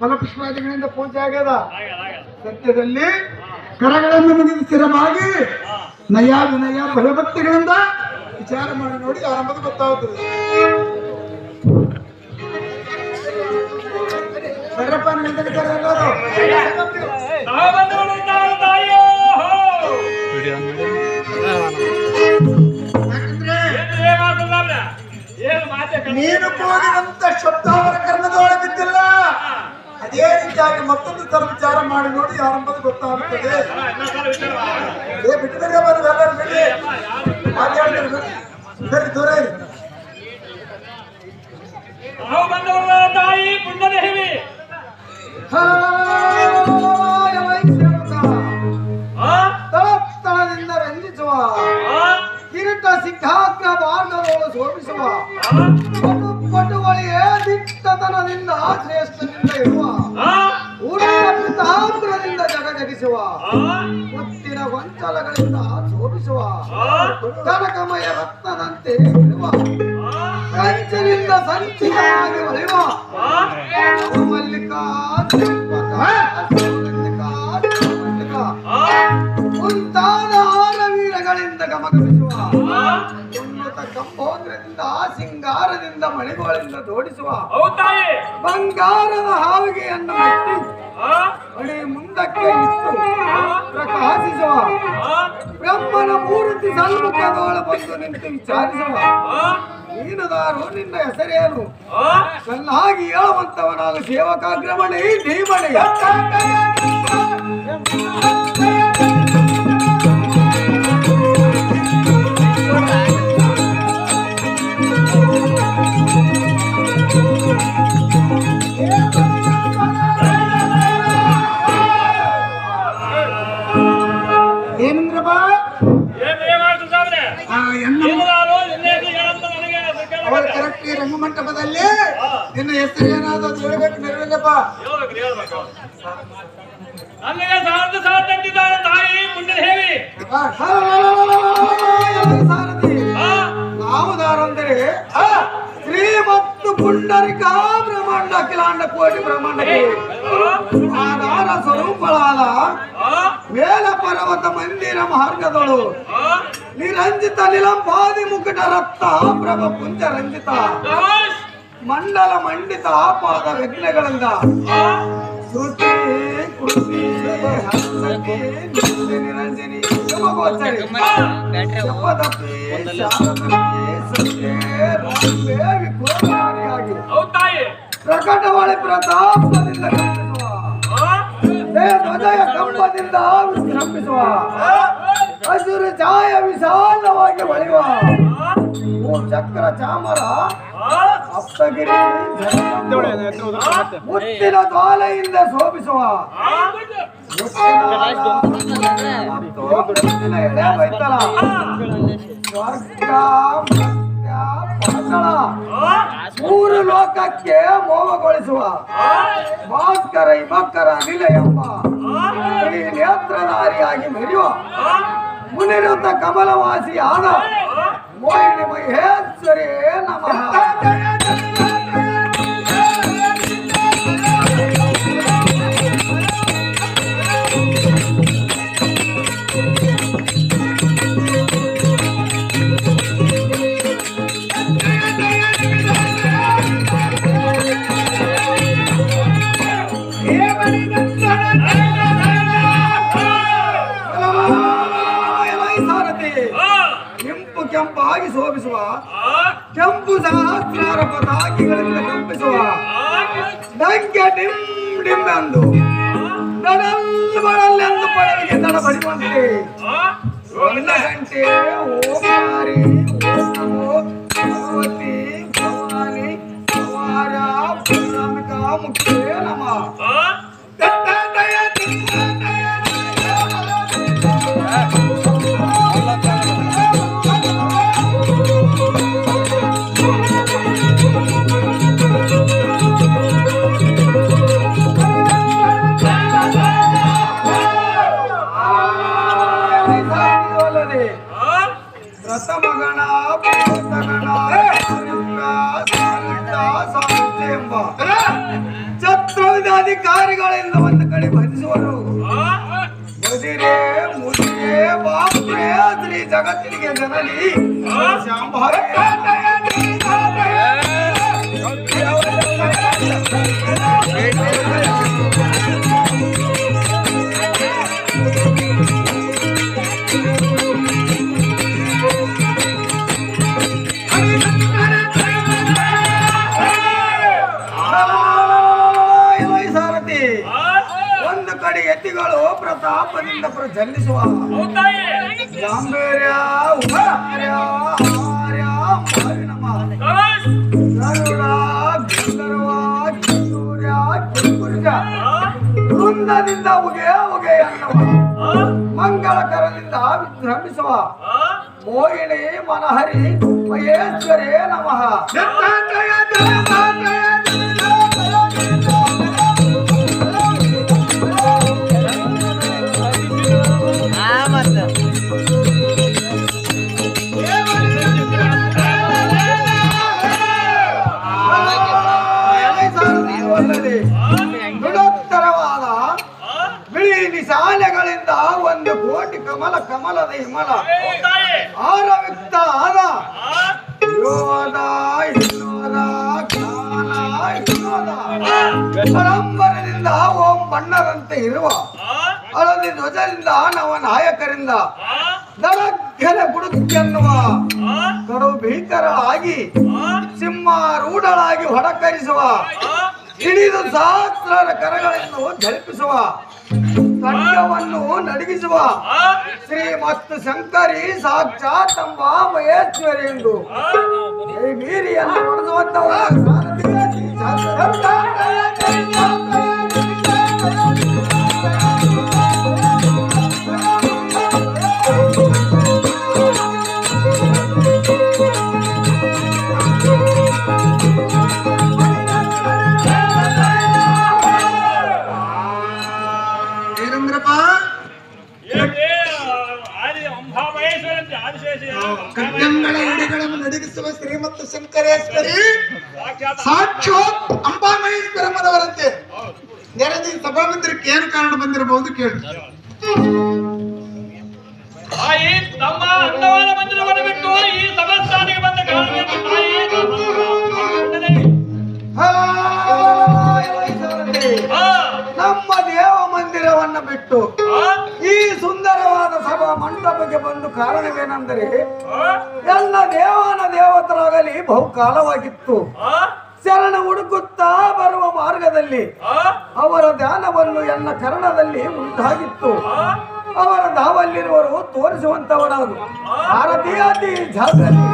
ಫಲಪುಷ್ಪಾದಿಗಳಿಂದ ಪೂಜೆ ಆಗ್ಯದ? ಸತ್ಯದಲ್ಲಿ ಕರಗಳನ್ನು ಮುಗಿದು ಸ್ಥಿರವಾಗಿ ನಯ ವಿನಯ ಭಯಭಕ್ತಿಗಳಿಂದ ವಿಚಾರ ಮಾಡಿ ನೋಡಿ ಆರಂಭದ ಗೊತ್ತಾಗುತ್ತದೆ. ಬರ್ರಪ್ಪ ನೀನು ಕೂಗಿದಂತ ಮತ್ತೊಂದು ತರ ವಿಚಾರ ಮಾಡಿ ನೋಡಿ ಆರಂಭದ ಗೊತ್ತಾಗುತ್ತದೆ ಏ ಬಿಟ್ಟಿದ್ರೆ ಬರೋದು ಬಿಡಿ ಮಾತಾಡ್ತಾರೆ. ಸರಿ ದೂರ. ತಾಯಿ ಪುಣ್ಯದೇವಿ ತಳತ್ತಳದಿಂದ ರಂಜಿಸುವ ಕಿರೀಟ ಸಿಂಹಾಗ್ರ ಮಾರ್ಗದೊಳು ಶೋಭಿಸುವ ಪಟು ಪಟುವಳಿಯೇ ದಿಟ್ಟತನದಿಂದ ಶ್ರೇಷ್ಠನಿಂದ ಕನಕಮಯ ರತ್ನದಂತೆ ಇರುವ ಕಂಚಿನಿಂದ ಸಂಚಿತವಾಗಿ ಒಳೆಯುವ ಮಲ್ಲಿಕಾರ್ಜುನ ಕಂಬೋದ್ರದಿಂದ ಸಿಂಗಾರದಿಂದ ಮಣಿಗಳಿಂದ ತೋಡಿಸುವ ಬಂಗಾರದ ಹಾವಿಗೆಯನ್ನು ಅಡಿ ಮುಂದಕ್ಕೆ ಇತ್ತು ಪ್ರಕಾಶಿಸುವ ಬ್ರಹ್ಮನ ಮೂರ್ತಿ ಸಲ್ಮುಖದೋಳ ಬಂದು ನಿಂತು ವಿಚಾರಿಸುವ ಮೀನುದಾರು ನಿನ್ನ ಹೆಸರೇನು? ಚೆನ್ನಾಗಿ ಹೇಳುವಂತವನಾದ ಸೇವಕಾಗ್ರಮಣಿ ಧೀಮಣಿ ರಂಗಮಂಟಪದಲ್ಲಿ ನಿನ್ನ ಹೆಸರು ಏನಾದ್ರು ಸಾರ್ಥ ಸಾರ್ಥಂತಿದ್ದಾಳೆ ತಾಯಿ ಸಾರಥಿ. ನಾವುದಾರಂದರೆ ಶ್ರೀ ಮತ್ತು ಪುಂಡರಿಕ ಬ್ರಹ್ಮಾಂಡ ಅಖಿಲಾಂಡ ಕೋಟಿ ಬ್ರಹ್ಮಾಂಡಕ್ಕೆ ಆಧಾರ ಸ್ವರೂಪಳಾದ ಪರ್ವತ ಮಂದಿರ ಮಾರ್ಗದಳು ಆ, ನಿರಂಜಿತ ನಿಲಂಬಾದಿ ಮುಕುಟ ರಕ್ತ ಪ್ರಭ ಪುಂಜ ರಂಜಿತ ಶಭಾಷ್. ಮಂಡಲ ಮಂಡಿತ ಪಾದ ವಿಘ್ನಗಳಿಂದ ಆ, ಶ್ರುತಿ ಕೃತಿ ಹಸ್ತಕ್ಕೆ ನಿತ್ಯ ನಿರಂಜನಿ ಶುಭಗೋಚರಿ ಶಪಥಪಿ ಶಾರದಪಿ ಸತ್ಯೇ ರಾಮೇ ವಿಪುರಾರಿಯಾಗಿ ಹೌದ್ ತಾಯಿ ಪ್ರಕಟವಾಳಿ ಪ್ರತಾಪದಿಂದ ಕಂಪಿಸುವ ಆ, ಹೇ ಧ್ವಜಯ ಕಂಬದಿಂದ ವಿಜೃಂಭಿಸುವ ಹಸಿರು ಛಾಯ ವಿಶಾಲವಾಗಿ ಹೊಳೆಯುವ ಓ ಚಕ್ರ ಚಾಮರ ಆ, ಸಪ್ತಗಿರಿ ಜಗದಂಬು. ಮುತ್ತಿನ ಜ್ವಾಲೆಯಿಂದ ಶೋಭಿಸುವ ಆ, ಮುತ್ತಿನ ಮತ್ತು ಮುತ್ತಿನ ಎಳೆ ಬೈತಲ ಸ್ವರ್ಗ ಲೋಕಕ್ಕೆ ಮೋಹಗೊಳಿಸುವ. ಭಾಸ್ಕರ ಹಿಮಕರ ನಿಲಯಪ್ಪ ಈ ನೇತ್ರಧಾರಿಯಾಗಿ ಮೆರೆಯುವ ಮುನಿರುದ್ಧ ಕಮಲವಾಸಿ ಆದ ಮೋಹಿನಿ ಮಹೇಶ್ವರಿ ನಮಃ. ಕೆಂಪಾಗಿ ಶೋಭಿಸುವ ಆ, ಕೆಂಪು ಸಹಸ್ರಾರ ಪತಾಕಿಗಳಿಂದ ಕಂಪಿಸುವ ಡಂಕೆ ಡಿಮ್ ಡಿಮ್ ಎಂದು ನಡಲ್ ಬಡಲ್ಲೆಂದು ಪಡವಿಗೆ ತಡ ಬಡಿವಂತೆ ಆ, ಒಂದು ಗಂಟೆ ಓಂಕಾರಿ ಓಂ ನಮೋ ಭಗವತಿ ಭವಾನಿ ಭವಾರ ಪುರಾಮಿಕ ಮುಖ್ಯೇ ಸಾಯುಗ ಸಾಯುತ್ತ ಸಾಯುತ್ತೆ ಎಂಬ. ಛತ್ರ ಅಧಿಕಾರಿಗಳಿಂದ ಒಂದು ಕಡೆ ಭಜಿಸುವರು. ಆ ಮುದಿರೆ ಬಾಪ್ರೆ ಶ್ರೀ ಜಗತ್ತಿಗೆ ಜನನಿ ಆ ಶಾಂಭಾರಿ. ಪ್ರತಾಪದಿಂದ ಪರ ಜಲ್ಲಿಸುವ ಗಾಂಭೀರ್ಯ ಆರ್ಯ ಗರುಡ ಗಂಧರ್ವ ಕಿಂಕುರ್ಜ ಆ ವೃಂದದಿಂದ ಉಗೆ ಉಗೆ ಮಂಗಳಕರದಿಂದ ವಿಜೃಂಭಿಸುವ ಆ? ಮೋಹಿನಿ ಮನಹರಿ ಮಹೇಶ್ವರೇ ನಮಃ. ಅಲ್ಲದೆ ಬಿಳಿ ಒಂದು ಕೋಟಿ ಕಮಲ, ಕಮಲದ ಹಿಮಲ. ಆರವಿತ್ತ ಆದ. ವಿನೋದ ಓಂ ಬಣ್ಣದಂತೆ ಇರುವ ಹಳದಿ ಧ್ವಜದಿಂದ ನವ ನಾಯಕರಿಂದ ಆ ದರಗ್ಗನ ಗುಡುಕೆನ್ನುವ ಕಡು ಭೀಕರಳಾಗಿ ಸಿಂಹ ಸಿಂಹಾರೂಢಳಾಗಿ ಹೊಡಕರಿಸುವ ಇಳಿದು ಹಿಡಿದು ಸಹಸ್ರರ ಕರಗಳನ್ನು ಧರಿಪಿಸುವ ಖಡ್ಗವನ್ನು ನಡಗಿಸುವ. ಶ್ರೀ ಮತ್ತು ಶಂಕರಿ ಸಾಕ್ಷಾತ್ ಮಹೇಶ್ವರಿ ಎಂದು. ಆ. ಈ ನಡಗಿಸುವ ಶ್ರೀ ಮತ್ತು ಶಂಕರೇಶ್ವರಿ ಸಾಕ್ಷಾತ್ ಅಂಬಾಮಹೇಶ್ವರಮ್ಮನವರಂತೆ ನೆರೆದಿ ಸಭಾಮಂದಿರಕ್ಕೆ ಏನು ಕಾರಣ ಬಂದಿರಬಹುದು ಕೇಳಿ. ತಾಯಿ ತಮ್ಮ ಅಂದವಾದ ಮಂದಿರವನ್ನು ಬಿಟ್ಟು ಈ ಸಮಸ್ಥಾನಿಗೆ ಬಂದ ಕಾರಣವೇನು ತಾಯಿ ಆ, ನಮ್ಮ ದೇವ ಮಂದಿರವನ್ನು ಬಿಟ್ಟು ಈ ಸುಂದರವಾದ ಮಂಟಪಕ್ಕೆ ಬಂದು ಕಾರಣವೇನೆಂದರೆ ಎಲ್ಲ ದೇವನ ದೇವತರಾಗಲಿ ಬಹುಕಾಲವಾಗಿತ್ತು. ಶರಣ ಹುಡುಕುತ್ತಾ ಬರುವ ಮಾರ್ಗದಲ್ಲಿ ಅವರ ಧ್ಯಾನವನ್ನು ಎಲ್ಲ ಕರ್ಣದಲ್ಲಿ ಉಂಟಾಗಿತ್ತು. ಅವರ ದಾವಲ್ಲಿರುವರು ತೋರಿಸುವಂತವರಾದರು ಭಾರತೀಯ ಜಾಗದಲ್ಲಿ